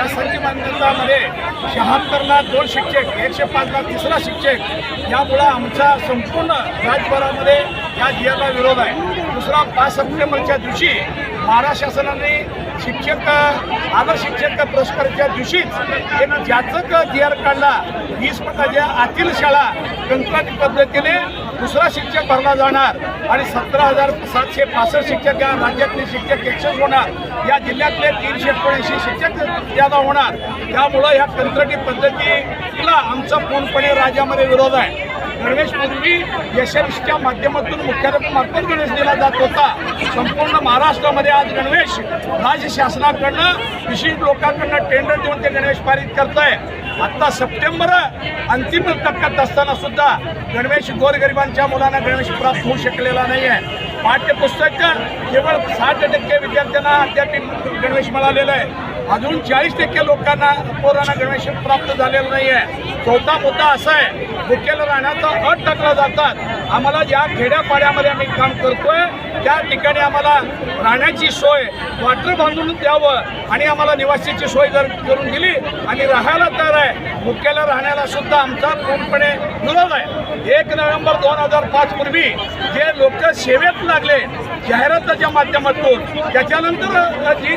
या संचलनामध्ये शहात्तर लाख दोन शिक्षक एकशे पाच लाख तिसरा शिक्षक. यामुळं आमच्या संपूर्ण राजभरामध्ये या जियाला विरोध आहे. दुसरा पाच सप्टेंबरच्या दिवशी महाराष्ट्र शासनाने शिक्षक आदर शिक्षक पुरस्काराच्या दिवशीच एक जाचक जियार काढला. वीस प्रकारच्या आतील शाळा कंत्राटी पद्धतीने दुसरा शिक्षक भरला जाणार आणि सतरा हजार सातशे पासष्ट शिक्षक या राज्यातले शिक्षक एकशेच होणार. या जिल्ह्यातले तीनशे एकोणऐंशी शिक्षक ज्यादा होणार. त्यामुळं ह्या कंत्राटी पद्धतीला आमचा पूर्णपणे राज्यामध्ये विरोध आहे. गणेश पूर्वी यशस्वीच्या माध्यमातून मुख्याध्यापक गणेश दिला जात होता. संपूर्ण महाराष्ट्रामध्ये आज गणवेश राज्य शासनाकडनं विशेष लोकांकडनं टेंडर देऊन ते गणवेश पारित करत आहे आत्ता सप्टेंबर अंतिम टप्प्यात असताना सुद्धा गणवेश गोरगरिबांच्या मुलांना गणवेश प्राप्त होऊ शकलेला नाही आहे पाठ्यपुस्तक केवळ साठ टक्के विद्यार्थ्यांना अद्याप गणवेश मिळालेलं आहे. अजून चाळीस टक्के लोकांना पोरांना गणवेश प्राप्त झालेलं नाही आहे चौथा मुद्दा असा आहे भुकेला राहण्याचा अट टाकला जातात. आम्हाला ज्या खेड्यापाड्यामध्ये आम्ही काम करतोय. त्या ठिकाणी आम्हाला राहण्याची सोय वॉटर बांधून द्यावं आणि आम्हाला निवासीची सोय जर करून दिली आणि राहायला तयार आहे मुख्याला राहण्याला सुद्धा आमचा पूर्णपणे विरोध आहे. एक नोव्हेंबर दोन हजार पाच पूर्वी जे लोक सेवेत लागले जाहिराताच्या माध्यमातून त्याच्यानंतर जी